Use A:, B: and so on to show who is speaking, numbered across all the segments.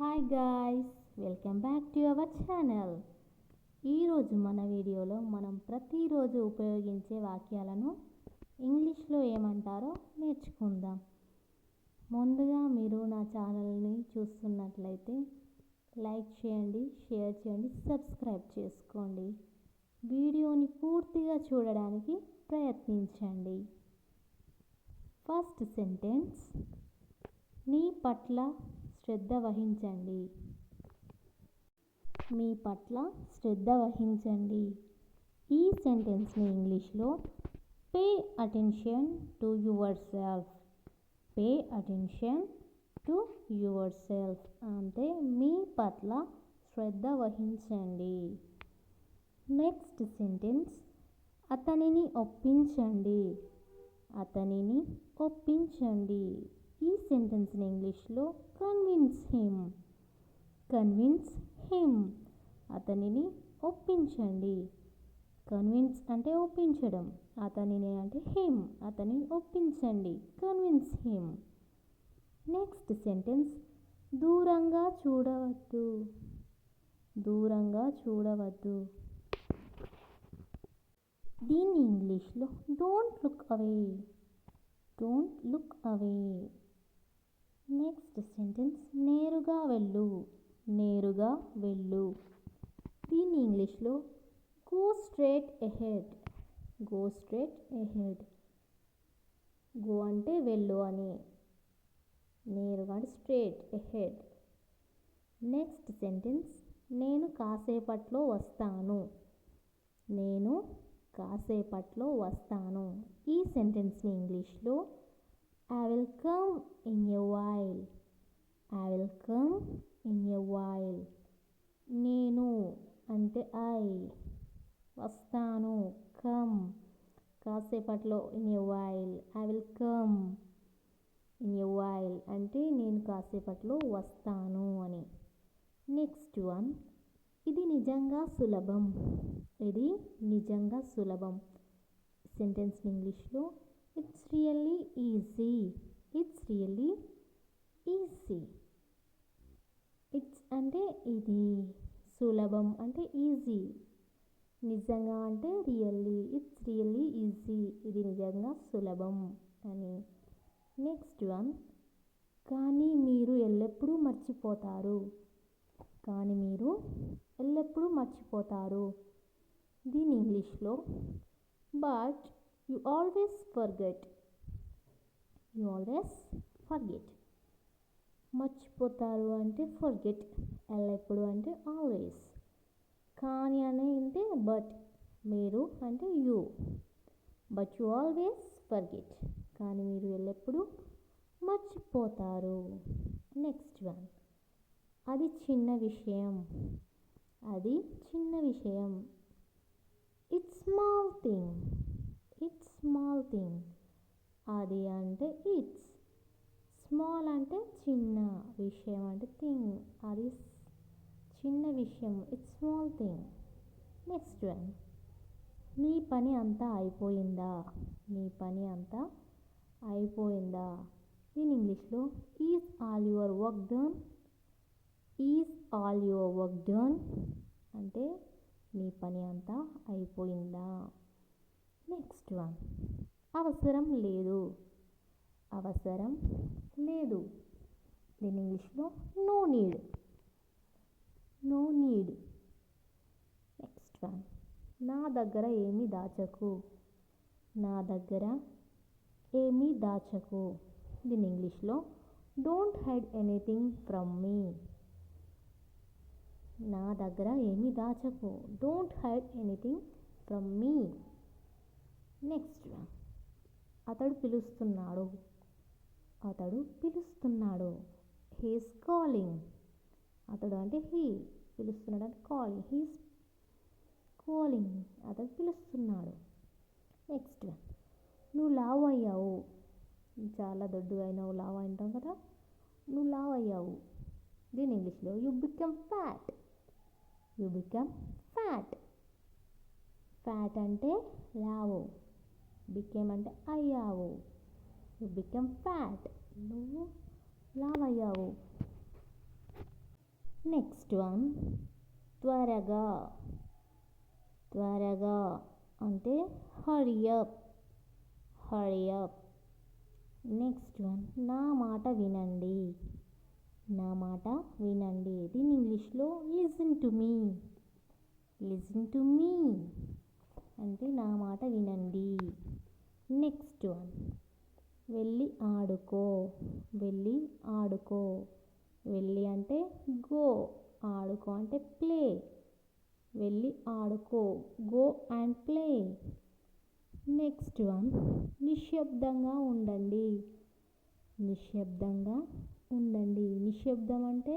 A: Hi guys welcome back to our channel ఈరోజు మన వీడియోలో మనం ప్రతిరోజు ఉపయోగించే వాక్యాలను ఇంగ్లీష్లో ఏమంటారో నేర్చుకుందాం. ముందుగా మీరు నా ఛానల్ని చూస్తున్నట్లయితే లైక్ చేయండి షేర్ చేయండి సబ్స్క్రైబ్ చేసుకోండి. వీడియోని పూర్తిగా చూడడానికి ప్రయత్నించండి. ఫస్ట్ సెంటెన్స్ నీ పట్ల శ్రద్ధ వహించండి. మీ పట్ల శ్రద్ధ వహించండి. ఈ సెంటెన్స్ని ఇంగ్లీష్లో pay attention to yourself pay attention to yourself అంటే మీ పట్ల శ్రద్ధ వహించండి. నెక్స్ట్ సెంటెన్స్ అతనిని ఒప్పించండి అతనిని ఒప్పించండి. ఈ సెంటెన్స్ని ఇంగ్లీష్లో కన్విన్స్ హిమ్ కన్విన్స్ హిమ్ అతనిని ఒప్పించండి. కన్విన్స్ అంటే ఒప్పించడం. అతనిని అంటే హిమ్ అతనిని ఒప్పించండి. కన్విన్స్ హిమ్ నెక్స్ట్ సెంటెన్స్ దూరంగా చూడవద్దు. దూరంగా చూడవద్దు. దీన్ని ఇంగ్లీష్లో don't look away don't look away next sentence నేరుగా వెళ్ళు నేరుగా వెళ్ళు. దీన్ని ఇంగ్లీష్లో go straight ahead go straight ahead go అంటే వెళ్ళు అని నేరుగా అంటే స్ట్రేట్ ఎహెడ్ నెక్స్ట్ సెంటెన్స్ నేను కాసేపట్లో వస్తాను నేను కాసేపట్లో వస్తాను. ఈ సెంటెన్స్ని ఇంగ్లీష్లో I will come in a while. I will come in a while. నేను అంటే ఐ వస్తాను కమ్ కాసేపట్లో in a while. I will come in a while అంటే నేను కాసేపట్లో వస్తాను అని. నెక్స్ట్ వన్ ఇది నిజంగా సులభం. ఇది నిజంగా సులభం. సెంటెన్స్ ఇంగ్లీష్లో it's really easy it's really easy it's అంటే ఇది సులభం అంటే ఈజీ నిజంగా అంటే రియల్లీ ఇట్స్ రియల్లీ ఈజీ ఇది నిజంగా సులభం అని. నెక్స్ట్ వన్ కానీ మీరు ఎల్లప్పుడూ మర్చిపోతారు. కానీ మీరు ఎల్లప్పుడూ మర్చిపోతారు. దీని ఇంగ్లీష్లో but you always forget you always forget మర్చిపోతారు అంటే ఫర్గెట్ ఎల్లప్పుడు అంటే ఆల్వేస్ కానీ అనే అంటే బట్ మీరు అంటే you but you always forget కానీ మీరు ఎల్లప్పుడూ మర్చిపోతారు. నెక్స్ట్ వన్ అది చిన్న విషయం. అది చిన్న విషయం. It's small thing it's small thing అది అంటే ఇట్స్ స్మాల్ అంటే చిన్న విషయం అంటే థింగ్ అది చిన్న విషయం. It's small thing next one నీ పని అంతా అయిపోయిందా? నీ పని అంతా అయిపోయిందా? దీని ఇంగ్లీష్లో is all your work done is all your work done అంటే నీ పని అంతా అయిపోయిందా? నెక్స్ట్ వన్ అవసరం లేదు. అవసరం లేదు. దీని ఇంగ్లీష్లో no need no need next one నా దగ్గర ఏమీ దాచకు. నా దగ్గర ఏమీ దాచకు. దీని ఇంగ్లీష్లో don't hide anything from me నా దగ్గర ఏమీ దాచకు. Don't hide anything from me next అతడు పిలుస్తున్నాడు. అతడు పిలుస్తున్నాడు. హీస్ కాలింగ్ అతడు అంటే హీ పిలుస్తున్నాడు అంటే కాలింగ్ హీస్ కాలింగ్ అతడు పిలుస్తున్నాడు. నెక్స్ట్ నువ్వు లావ్ అయ్యావు. చాలా దొడ్డుగా అయినావు లావ్ అంటాం కదా. నువ్వు లావ్ అయ్యావు. దీని ఇంగ్లీష్లో you become fat you become fat fat అంటే లావు. బికేమ్ అంటే అయ్యావు. యు బికమ్ ఫ్యాట్ నువ్వు లావ్ అయ్యావు నెక్స్ట్ వన్ త్వరగా. త్వరగా అంటే హరియప్ హరియప్ నెక్స్ట్ వన్ నా మాట వినండి. నా మాట వినండి. దీని ఇంగ్లీష్లో. Listen to me listen to me అంటే నా మాట వినండి నెక్స్ట్ వన్ వెళ్ళి ఆడుకో వెళ్ళి ఆడుకో. వెళ్ళి అంటే గో ఆడుకో అంటే ప్లే. వెళ్ళి ఆడుకో go and play. Next one నిశ్శబ్దంగా ఉండండి. నిశ్శబ్దంగా ఉండండి. నిశ్శబ్దం అంటే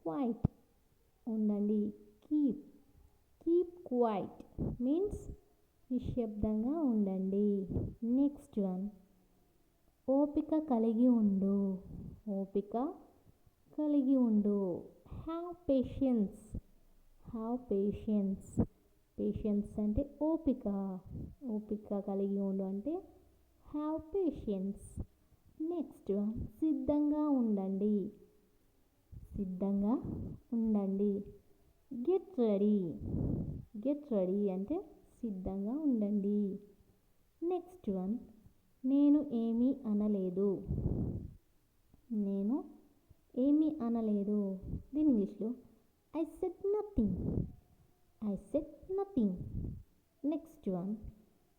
A: క్వైట్ ఉండండి. కీప్ కీప్ క్వైట్ మీన్స్ నిశ్శబ్దంగా ఉండండి. Next one. ఓపిక కలిగి ఉండు. ఓపిక కలిగి ఉండు. Have patience have patience patience అంటే ఓపిక. ఓపిక కలిగి ఉండు అంటే హ్యావ్ పేషెన్స్ నెక్స్ట్ వన్. సిద్ధంగా ఉండండి. సిద్ధంగా ఉండండి. గెట్ రెడీ గెట్ రెడీ అంటే సిద్ధంగా ఉండండి. Next one. నేను ఏమీ అనలేదు. నేను ఏమీ అనలేదు. దీని ఇంగ్లీష్లో I said nothing I said nothing next one.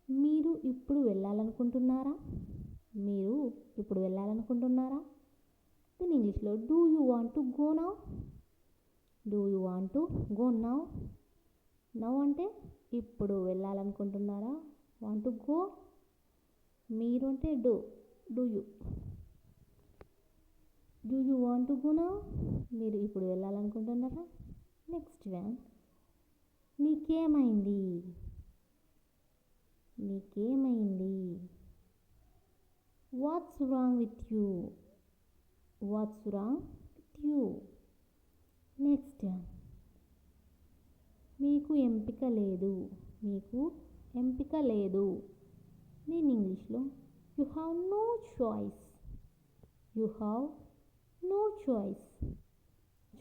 A: మీరు ఇప్పుడు వెళ్ళాలనుకుంటున్నారా? మీరు ఇప్పుడు వెళ్ళాలనుకుంటున్నారా? దీని ఇంగ్లీష్లో do you want to go now do you want to go now now అంటే ఇప్పుడు వెళ్ళాలనుకుంటున్నారా? వాంట్ టు గో మీరు అంటే do do you do you want to go నా మీరు ఇప్పుడు వెళ్ళాలనుకుంటున్నారా? నెక్స్ట్ వన్ నీకేమైంది? నీకేమైంది? What's wrong with you what's wrong with you next మీకు ఎంపిక లేదు. మీకు ఎంపిక లేదు. దీని ఇంగ్లీష్లో you have no choice you have no choice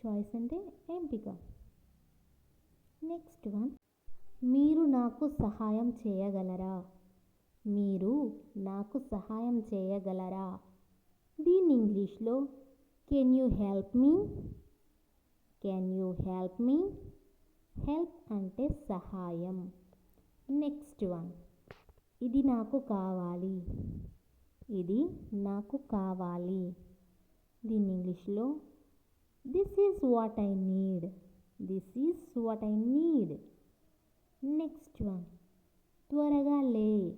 A: choice అంటే ఎంపిక. నెక్స్ట్ వన్ మీరు నాకు సహాయం చేయగలరా? మీరు నాకు సహాయం చేయగలరా? దీని ఇంగ్లీష్లో can you help me can you help me help అంటే సహాయం. Next one. ఇది నాకు కావాలి. ఇది నాకు కావాలి. దీని ఇంగ్లీష్లో this is what I need this is what I need next one. త్వరగా లే.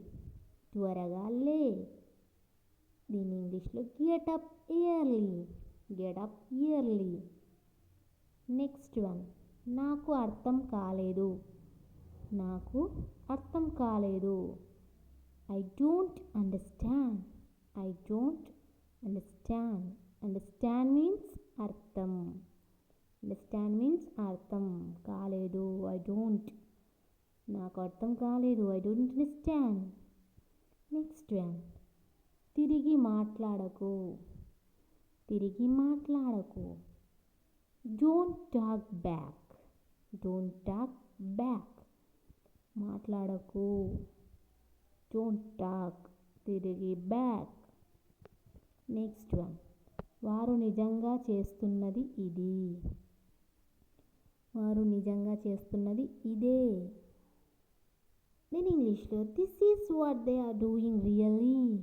A: త్వరగా లే. దీని ఇంగ్లీష్లో get up early get up early next one. నాకు అర్థం కాలేదు. నాకు అర్థం కాలేదు. I don't understand I don't understand understand means అర్థం. అండర్స్టాండ్ మీన్స్ అర్థం కాలేదు. ఐ డోంట్ నాకు అర్థం కాలేదు. I don't understand next one తిరిగి మాట్లాడకు. తిరిగి మాట్లాడకు. Don't talk back don't talk back మాట్లాడకు. డోంట్ టాక్ తిరిగి బ్యాక్ నెక్స్ట్ వన్ వారు నిజంగా చేస్తున్నది ఇది. వారు నిజంగా చేస్తున్నది ఇదే. నేను ఇంగ్లీష్లో this is what they are doing really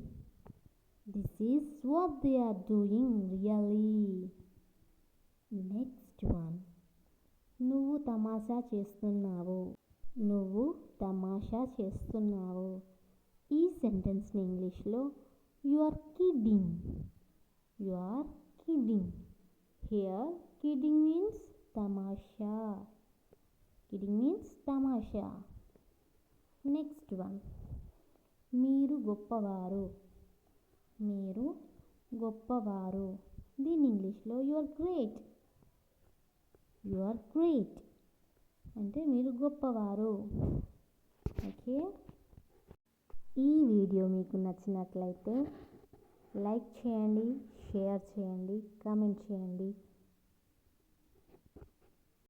A: this is what they are doing really next one నువ్వు తమాషా చేస్తున్నావు. నువ్వు తమాషా చేస్తున్నావు. ఈ సెంటెన్స్ని ఇంగ్లీష్లో you are kidding. You are kidding. Here kidding means తమాషా. కిడ్డింగ్ మీన్స్ తమాషా. Next one. మీరు గొప్పవారు. మీరు గొప్పవారు. దీని ఇంగ్లీష్లో you are great. You are great. అంటే మీరు గొప్పవారు. ఓకే? ఈ వీడియో మీకు నచ్చినట్లయితే లైక్ చేయండి షేర్ చేయండి కామెంట్ చేయండి.